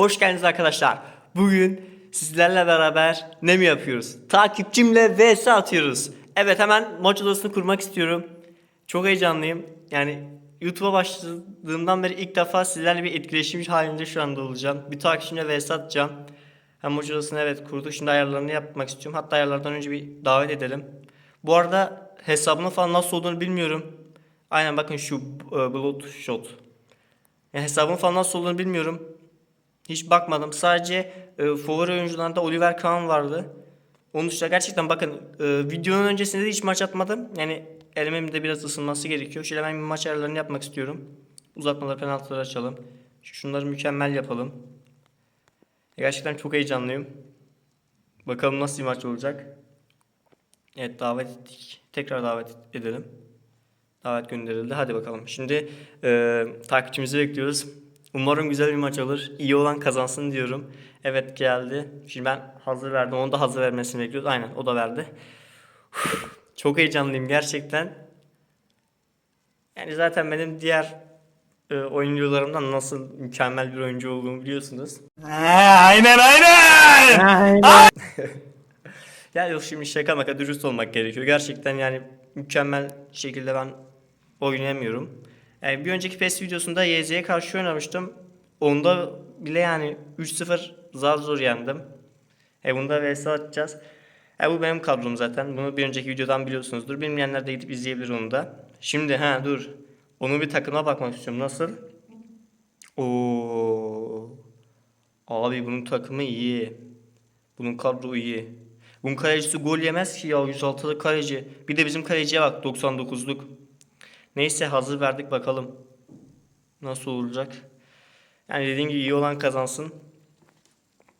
Hoş geldiniz arkadaşlar. Bugün sizlerle beraber ne mi yapıyoruz? Takipçimle vs atıyoruz. Evet hemen maç odasını kurmak istiyorum. Çok heyecanlıyım. Yani YouTube'a başladığımdan beri ilk defa sizlerle bir etkileşim halinde şu anda olacağım. Bir takipçimle vs atacağım. Hem maç odasını evet kurduk. Şimdi ayarlarını yapmak istiyorum. Hatta ayarlardan önce bir davet edelim. Bu arada hesabının falan nasıl olduğunu bilmiyorum. Aynen bakın şu e, Bloodshot. Yani hesabın falan nasıl olduğunu bilmiyorum. Hiç bakmadım. Sadece e, favori oyuncularında Oliver Kahn vardı. Onun dışında gerçekten bakın e, videonun öncesinde de hiç maç atmadım. Yani elimin de biraz ısınması gerekiyor. Şöyle ben bir maç ayarlarını yapmak istiyorum. Uzatmaları penaltıları açalım. Şunları mükemmel yapalım. Gerçekten çok heyecanlıyım. Bakalım nasıl bir maç olacak. Evet davet ettik. Tekrar davet edelim. Davet gönderildi. Hadi bakalım. Şimdi e, takipçimizi bekliyoruz. Umarım güzel bir maç olur. İyi olan kazansın diyorum. Evet geldi. Şimdi ben hazır verdim. Onu da hazır vermesini bekliyoruz. Aynen o da verdi. Uf, Çok heyecanlıyım gerçekten. Yani zaten benim diğer e, oyuncularımdan nasıl mükemmel bir oyuncu olduğumu biliyorsunuz. aynen aynen. Ya yok şimdi şaka maka dürüst olmak gerekiyor. Gerçekten yani mükemmel şekilde ben oynayamıyorum. Yani bir önceki PES videosunda YZ'ye karşı oynamıştım. Onda bile yani 3-0 zar zor yendim. E bunda vs atacağız. E bu benim kadrom zaten. Bunu bir önceki videodan biliyorsunuzdur. Bilmeyenler de gidip izleyebilir onu da. Şimdi ha dur. Onun bir takımına bakmak istiyorum. Nasıl? Oo. Abi bunun takımı iyi. Bunun kadro iyi. Bunun kalecisi gol yemez ki ya 106'lık kaleci. Bir de bizim kaleciye bak 99'luk. Neyse hazır verdik bakalım. Nasıl olacak? Yani dediğim gibi iyi olan kazansın.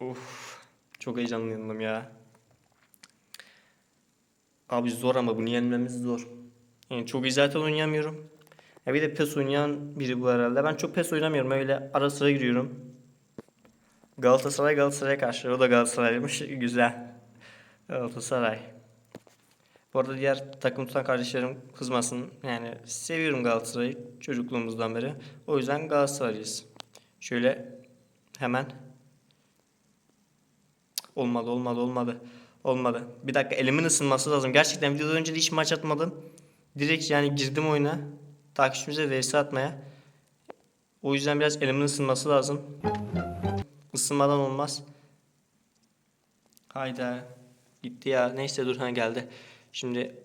Of. Çok heyecanlandım ya. Abi zor ama bunu yenmemiz zor. Yani çok iyi zaten oynayamıyorum. Ya bir de PES oynayan biri bu herhalde. Ben çok PES oynamıyorum. Öyle ara sıra giriyorum. Galatasaray Galatasaray'a karşı. O da Galatasaray'mış. Güzel. Galatasaray. Bu arada diğer takım tutan kardeşlerim kızmasın. Yani seviyorum Galatasaray'ı çocukluğumuzdan beri. O yüzden Galatasaraylıyız. Şöyle hemen. Olmadı olmadı olmadı. Olmadı. Bir dakika elimin ısınması lazım. Gerçekten videodan önce de hiç maç atmadım. Direkt yani girdim oyuna. Takipçimize vs atmaya. O yüzden biraz elimin ısınması lazım. Isınmadan olmaz. Hayda. Gitti ya. Neyse dur ha geldi. Şimdi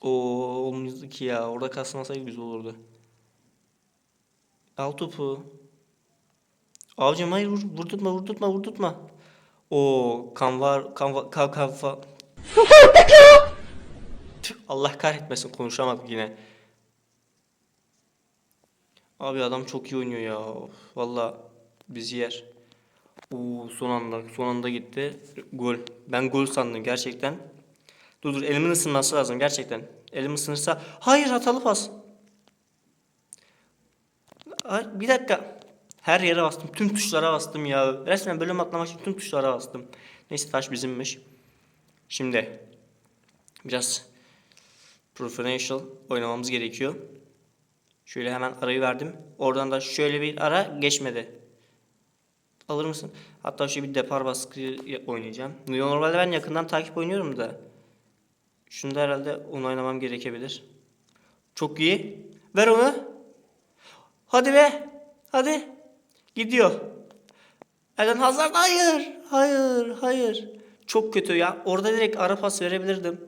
o olmazdı ki ya. Orada kasmasaydı güzel olurdu. Al topu. Abicim hayır vur, vurdurtma vurdurtma vurdurtma. O kan var kan var kan kan Tüh, Allah kahretmesin konuşamadık yine. Abi adam çok iyi oynuyor ya. Valla bizi yer. Oo, son anda son anda gitti. Gol. Ben gol sandım gerçekten. Dur dur elimin ısınması lazım gerçekten. Elim ısınırsa hayır hatalı pas. Bir dakika. Her yere bastım. Tüm tuşlara bastım ya. Resmen bölüm atlamak için tüm tuşlara bastım. Neyse taş bizimmiş. Şimdi biraz professional oynamamız gerekiyor. Şöyle hemen arayı verdim. Oradan da şöyle bir ara geçmedi. Alır mısın? Hatta şöyle bir depar baskı oynayacağım. Normalde ben yakından takip oynuyorum da. Şunu da herhalde onu oynamam gerekebilir. Çok iyi. Ver onu. Hadi be. Hadi. Gidiyor. Eden Hazard hayır. Hayır. Hayır. Çok kötü ya. Orada direkt ara pas verebilirdim.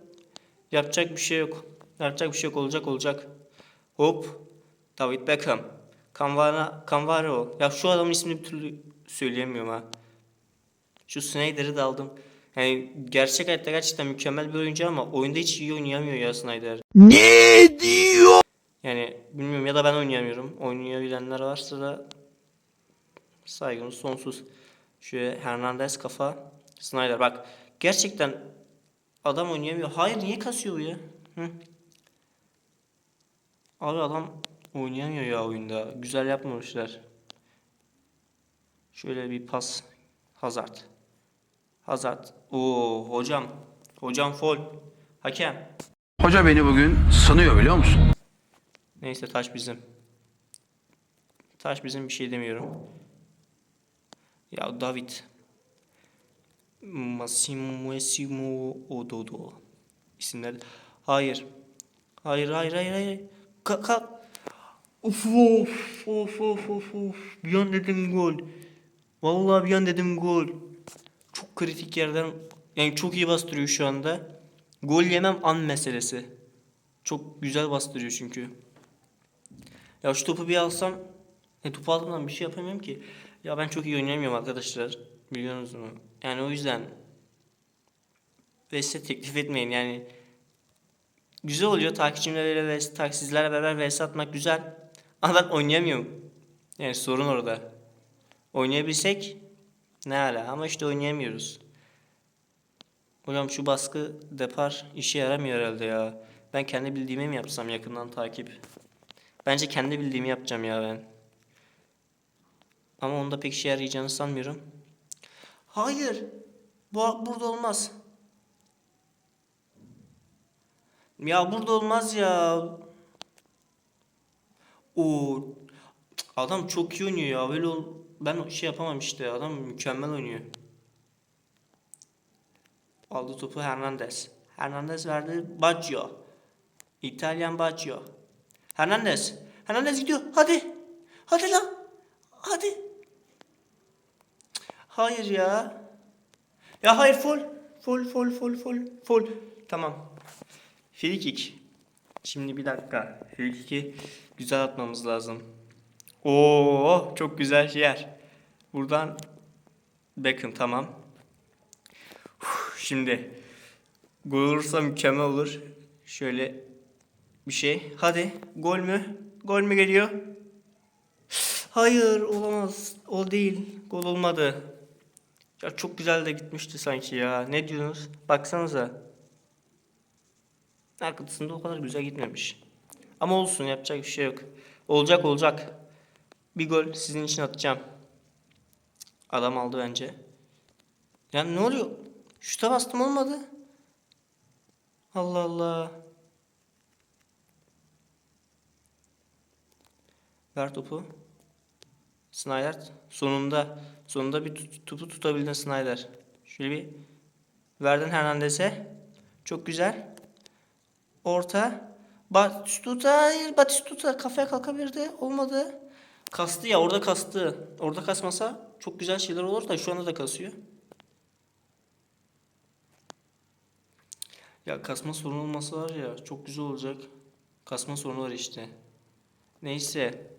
Yapacak bir şey yok. Yapacak bir şey yok. Olacak olacak. Hop. David Beckham. Canvara, Canvaro. Ya şu adamın ismini bir türlü söyleyemiyorum ha. Şu Snyder'ı da aldım. Yani gerçek hayatta gerçekten mükemmel bir oyuncu ama oyunda hiç iyi oynayamıyor ya Snyder. Ne diyor? Yani bilmiyorum ya da ben oynayamıyorum. Oynayabilenler varsa da saygımız sonsuz. Şöyle Hernandez kafa. Snyder bak. Gerçekten adam oynayamıyor. Hayır niye kasıyor bu ya? Hı? Abi adam oynayamıyor ya oyunda. Güzel yapmamışlar. Şöyle bir pas. Hazard. Hazard. Oo hocam. Hocam fol. Hakem. Hoca beni bugün sınıyor biliyor musun? Neyse taş bizim. Taş bizim bir şey demiyorum. Ya David. Massimo Ododo. İsimler. Hayır. Hayır hayır hayır hayır. Kalk kalk. Of of of of of. Bir an dedim gol. Vallahi bir an dedim gol. Çok kritik yerden yani çok iyi bastırıyor şu anda. Gol yemem an meselesi. Çok güzel bastırıyor çünkü. Ya şu topu bir alsam e, topu aldığımdan bir şey yapamıyorum ki. Ya ben çok iyi oynayamıyorum arkadaşlar. Biliyorsunuz mu? Yani o yüzden size teklif etmeyin yani güzel oluyor takipçilerle ve tak- sizlerle beraber vs atmak güzel ama ben oynayamıyorum yani sorun orada oynayabilsek ne ala ama işte oynayamıyoruz. Hocam şu baskı depar işe yaramıyor herhalde ya. Ben kendi bildiğimi mi yapsam yakından takip? Bence kendi bildiğimi yapacağım ya ben. Ama onda pek işe yarayacağını sanmıyorum. Hayır bu burada olmaz. Ya burada olmaz ya. O adam çok iyi oynuyor ya. Böyle ol ben şey yapamam işte. Adam mükemmel oynuyor. Aldı topu Hernandez. Hernandez verdi Baggio. İtalyan Baggio. Hernandez. Hernandez gidiyor. Hadi. Hadi lan. Hadi. Hayır ya. Ya hayır full. Full full full full full. Tamam. Free kick. Şimdi bir dakika. Free kick'i güzel atmamız lazım. Oo, çok güzel yer. Buradan Beckham tamam. Şimdi gol olursa mükemmel olur. Şöyle bir şey. Hadi gol mü? Gol mü geliyor? Hayır olamaz. O değil. Gol olmadı. Ya çok güzel de gitmişti sanki ya. Ne diyorsunuz? Baksanıza. Arkasında o kadar güzel gitmemiş. Ama olsun yapacak bir şey yok. Olacak olacak. Bir gol sizin için atacağım. Adam aldı bence. Yani ne oluyor? Şuta bastım olmadı. Allah Allah. Ver topu. Snyder sonunda sonunda bir topu tutabildin Snyder. Şöyle bir verdin Hernandez'e. Çok güzel. Orta. Batistuta hayır Batistuta kafaya kalkabilirdi. Olmadı. Kastı ya orada kastı. Orada kasmasa çok güzel şeyler olur da şu anda da kasıyor. Ya kasma sorunu olmasa var ya çok güzel olacak. Kasma sorunu var işte. Neyse.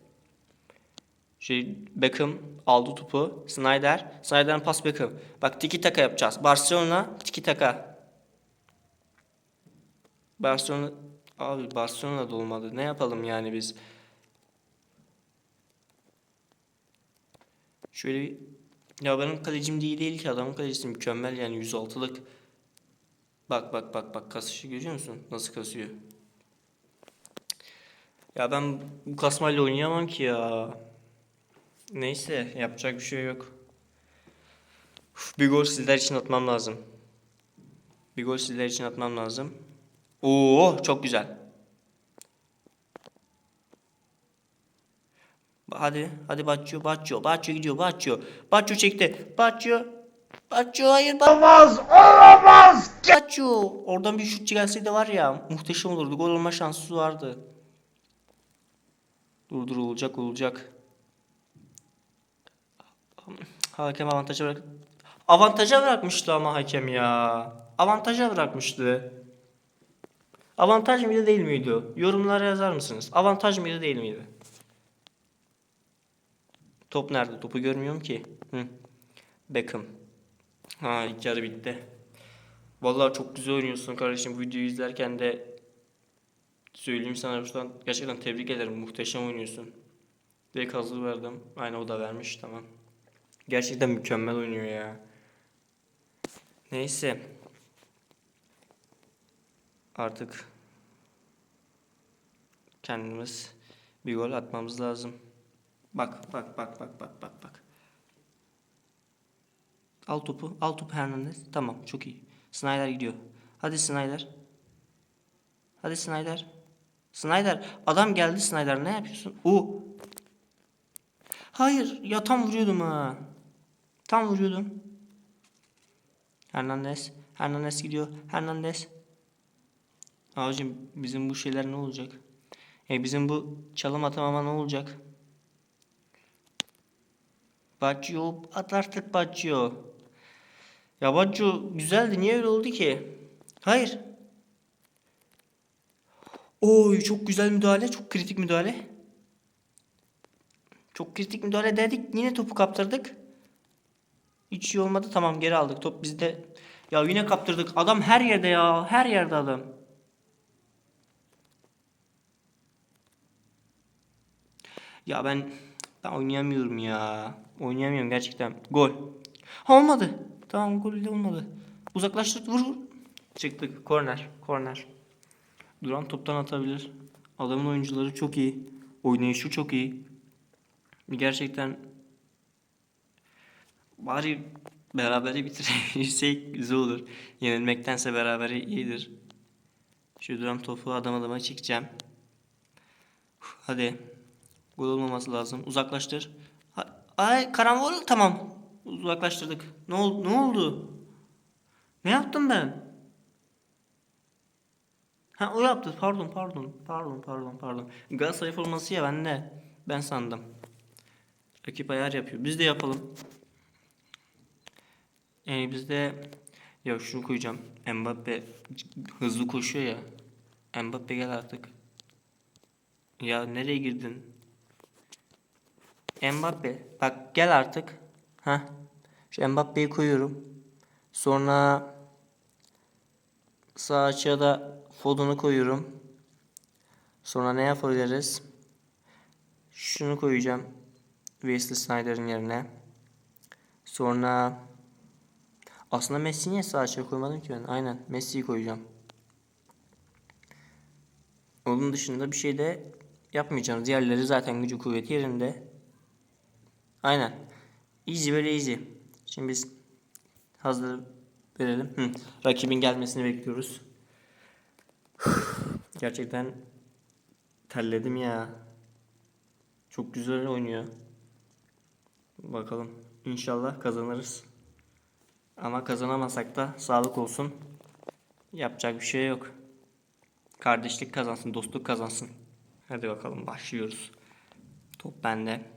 Şey Beckham aldı topu. Snyder. Snyder'ın pas Beckham. Bak tiki taka yapacağız. Barcelona tiki taka. Barcelona abi Barcelona'da olmadı. Ne yapalım yani biz? Şöyle bir ya benim kalecim değil değil ki adamın kalecisi mükemmel yani 106'lık. Bak bak bak bak kasışı görüyor musun? Nasıl kasıyor? Ya ben bu kasmayla oynayamam ki ya. Neyse yapacak bir şey yok. Uf, bir gol sizler için atmam lazım. Bir gol sizler için atmam lazım. Oo çok güzel. Hadi hadi Baccio Baccio Baccio gidiyor Baccio. Baccio çekti. Baccio. Baccio hayır Olamaz, olamaz. Baccio. Oradan bir şut gelseydi var ya muhteşem olurdu. Gol olma şansı vardı. Dur dur olacak. Hakem avantaja bırak. Avantaja bırakmıştı ama hakem ya. Avantaja bırakmıştı. Avantaj mıydı değil miydi? Yorumlara yazar mısınız? Avantaj mıydı değil miydi? Top nerede? Topu görmüyorum ki. Hı. Beckham. Ha ilk yarı bitti. Vallahi çok güzel oynuyorsun kardeşim. Bu videoyu izlerken de söyleyeyim sana şuradan gerçekten tebrik ederim. Muhteşem oynuyorsun. Direkt hazır verdim. Aynı o da vermiş tamam. Gerçekten mükemmel oynuyor ya. Neyse. Artık kendimiz bir gol atmamız lazım. Bak bak bak bak bak bak bak. Al topu. Al topu Hernandez. Tamam çok iyi. Snyder gidiyor. Hadi Snyder. Hadi Snyder. Snyder. Adam geldi Snyder. Ne yapıyorsun? U. Hayır ya tam vuruyordum ha. Tam vuruyordum. Hernandez. Hernandez gidiyor. Hernandez. Abicim bizim bu şeyler ne olacak? E bizim bu çalım atamama ne olacak? Baccio at artık Baccio. Ya Baccio güzeldi niye öyle oldu ki? Hayır. Oy çok güzel müdahale çok kritik müdahale. Çok kritik müdahale dedik yine topu kaptırdık. Hiç iyi olmadı tamam geri aldık top bizde. Ya yine kaptırdık adam her yerde ya her yerde adam. Ya ben ben oynayamıyorum ya. Oynayamıyorum gerçekten. Gol. Ha olmadı. Tamam gol de olmadı. Uzaklaştır vur vur. Çıktık. Korner. Korner. Duran toptan atabilir. Adamın oyuncuları çok iyi. Oynayışı çok iyi. Gerçekten bari berabere bitirebilsek güzel olur. Yenilmektense berabere iyidir. Şu duran topu adam adama çekeceğim. Hadi. Gol olmaması lazım. Uzaklaştır. Ay karambol tamam. Uzaklaştırdık. Ne oldu? Ne oldu? Ne yaptım ben? Ha o yaptı. Pardon pardon. Pardon pardon pardon. Galatasaray forması ya ben de. Ben sandım. Rakip ayar yapıyor. Biz de yapalım. Yani bizde ya şunu koyacağım. Mbappe hızlı koşuyor ya. Mbappe gel artık. Ya nereye girdin? Mbappe bak gel artık. Ha. Şu Mbappe'yi koyuyorum. Sonra sağ açığa da Foden'u koyuyorum. Sonra ne yapabiliriz? Şunu koyacağım. Wesley Snyder'ın yerine. Sonra aslında Messi'yi niye sağ açığa koymadım ki ben? Aynen Messi'yi koyacağım. Onun dışında bir şey de yapmayacağım. Diğerleri zaten gücü kuvveti yerinde. Aynen. Easy böyle easy. Şimdi biz hazır verelim. Hı. Rakibin gelmesini bekliyoruz. Gerçekten terledim ya. Çok güzel oynuyor. Bakalım. İnşallah kazanırız. Ama kazanamasak da sağlık olsun. Yapacak bir şey yok. Kardeşlik kazansın, dostluk kazansın. Hadi bakalım başlıyoruz. Top bende.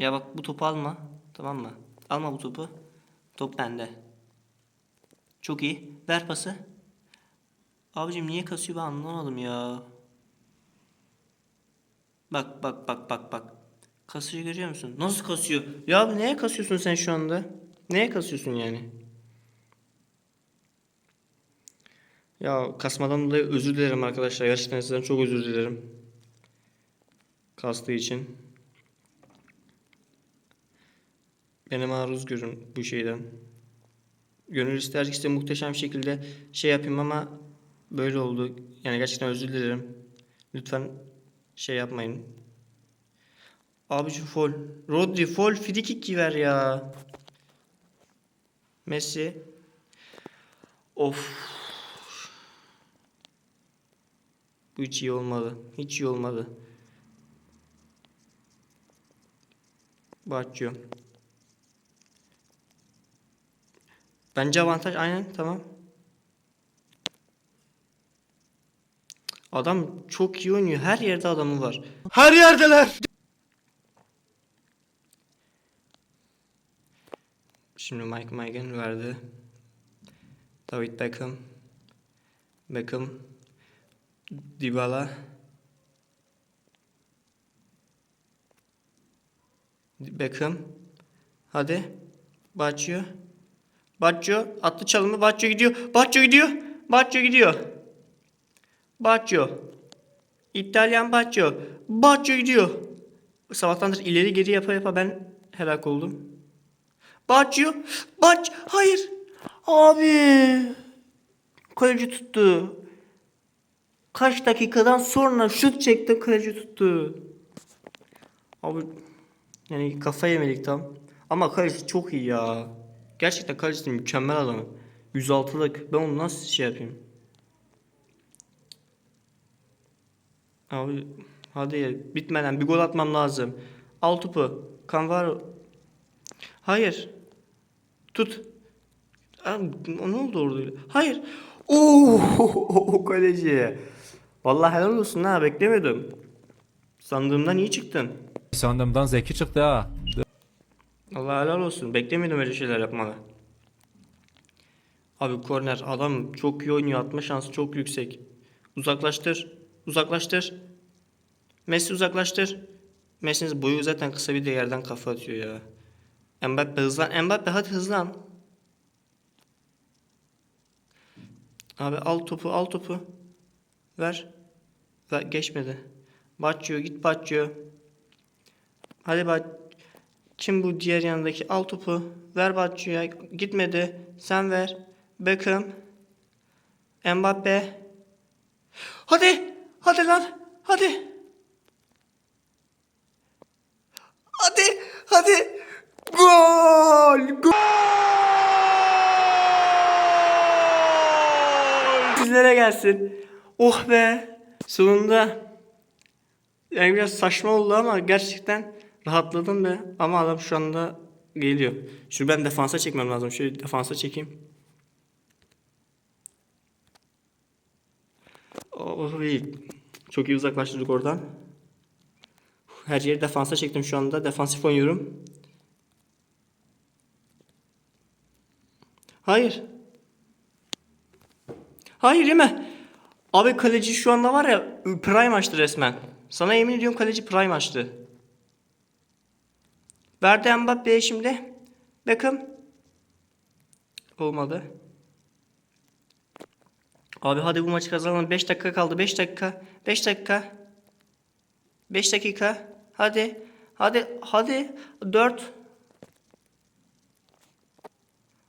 Ya bak bu topu alma. Tamam mı? Alma bu topu. Top bende. Çok iyi. Ver pası. Abicim niye kasıyor ben anlamadım ya. Bak bak bak bak bak. Kasıyor görüyor musun? Nasıl kasıyor? Ya neye kasıyorsun sen şu anda? Neye kasıyorsun yani? Ya kasmadan dolayı özür dilerim arkadaşlar. Gerçekten sizden çok özür dilerim. Kastığı için. Beni maruz görün bu şeyden. Gönül ister ki size muhteşem şekilde şey yapayım ama böyle oldu. Yani gerçekten özür dilerim. Lütfen şey yapmayın. Abi şu fol. Rodri fol free kick ver ya. Messi. Of. Bu hiç iyi olmadı. Hiç iyi olmadı. Baccio. Bence avantaj aynen tamam. Adam çok iyi oynuyor. Her yerde adamı var. Her yerdeler. Şimdi Mike Magen verdi. David Beckham. Beckham. Dybala. Beckham. Hadi. Baccio. Baccio. Attı çalımı. Baccio gidiyor. Baccio gidiyor. Baccio gidiyor. Baccio. İtalyan Baccio. Baccio gidiyor. Sabahtandır ileri geri yapa yapa ben helak oldum. Baccio. Bac. Hayır. Abi. Kaleci tuttu. Kaç dakikadan sonra şut çekti kaleci tuttu. Abi yani kafa yemedik tam. Ama kaleci çok iyi ya. Gerçekten kaleci mükemmel adam. 106'lık. Ben onu nasıl şey yapayım? Abi hadi bitmeden bir gol atmam lazım. Al topu. Kanvaro. Hayır. Tut. Abi, ne oldu orada? Hayır. Oo kaleci. Vallahi helal olsun ha beklemedim. Sandığımdan iyi çıktın. Sandığımdan zeki çıktı ha. Allah helal olsun. Beklemiyordum öyle şeyler yapmanı. Abi korner adam çok iyi oynuyor. Atma şansı çok yüksek. Uzaklaştır. Uzaklaştır. Messi uzaklaştır. Messi'nin boyu zaten kısa bir de yerden kafa atıyor ya. Mbappe hızlan. Mbappe hadi hızlan. Abi al topu al topu. Ver. Ver geçmedi. Baccıyor git Baccıyor. Hadi Bac. Kim bu diğer yanındaki? Al topu. Ver Baccio'ya. Gitmedi. Sen ver. Beckham. Mbappe. Hadi. Hadi lan. Hadi. Hadi. Hadi. Gol. Gol. Sizlere gelsin. Oh be. Sonunda. Yani biraz saçma oldu ama gerçekten rahatladım be. Ama adam şu anda geliyor. Şunu ben defansa çekmem lazım. Şöyle defansa çekeyim. Oh iyi. Çok iyi uzaklaştırdık oradan. Her yeri defansa çektim şu anda. Defansif oynuyorum. Hayır. Hayır yeme. Abi kaleci şu anda var ya prime açtı resmen. Sana yemin ediyorum kaleci prime açtı. Verdi Mbappe'ye şimdi. Beckham. Olmadı. Abi hadi bu maçı kazanalım. 5 dakika kaldı. 5 dakika. 5 dakika. 5 dakika. Hadi. Hadi. Hadi. 4.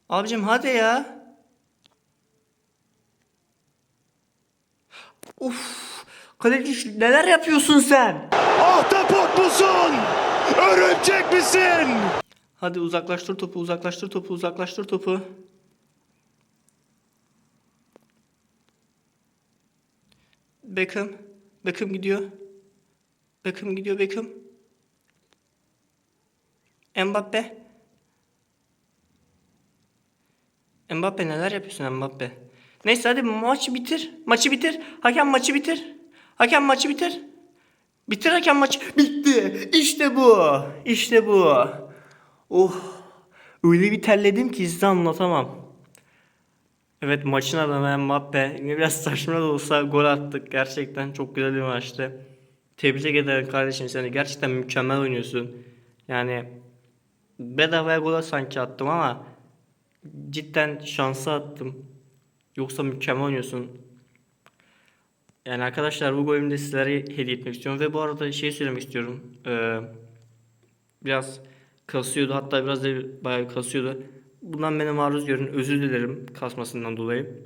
Abicim hadi ya. Uf. Kaleci neler yapıyorsun sen? Ahtapot musun? Örümcek misin? Hadi uzaklaştır topu, uzaklaştır topu, uzaklaştır topu. Beckham. Beckham gidiyor. Beckham gidiyor Beckham. Mbappe. Mbappe neler yapıyorsun Mbappe? Neyse hadi maçı bitir. Maçı bitir. Hakem maçı bitir. Hakem maçı bitir. Bitir hakem maçı. Bitti. İşte bu. İşte bu. Oh. Öyle bir terledim ki size anlatamam. Evet maçın adamı Mbappe. Biraz saçma da olsa gol attık. Gerçekten çok güzel bir maçtı. Tebrik ederim kardeşim seni. Gerçekten mükemmel oynuyorsun. Yani bedavaya gol sanki attım ama cidden şansı attım. Yoksa mükemmel oynuyorsun. Yani arkadaşlar bu golümü de sizlere hediye etmek istiyorum. Ve bu arada şey söylemek istiyorum. Ee, biraz kasıyordu. Hatta biraz da bayağı kasıyordu. Bundan beni maruz görün. Özür dilerim kasmasından dolayı.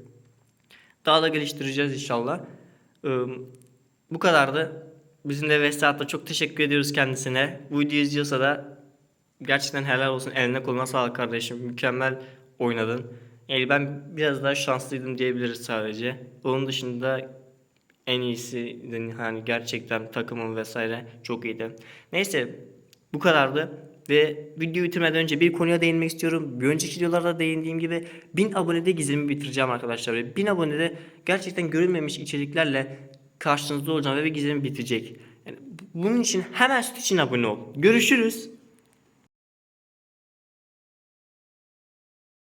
Daha da geliştireceğiz inşallah. Ee, bu kadardı. Bizim de Vesat'ta çok teşekkür ediyoruz kendisine. Bu videoyu izliyorsa da gerçekten helal olsun. Eline koluna sağlık kardeşim. Mükemmel oynadın. Yani ben biraz daha şanslıydım diyebiliriz sadece. Onun dışında en iyisi hani gerçekten takımın vesaire çok iyiydi. Neyse bu kadardı. Ve videoyu bitirmeden önce bir konuya değinmek istiyorum. Bir önceki videolarda değindiğim gibi 1000 abonede gizlimi bitireceğim arkadaşlar. Ve 1000 abonede gerçekten görülmemiş içeriklerle karşınızda olacağım ve gizemi bitecek. Yani bunun için hemen süt için abone ol. Görüşürüz.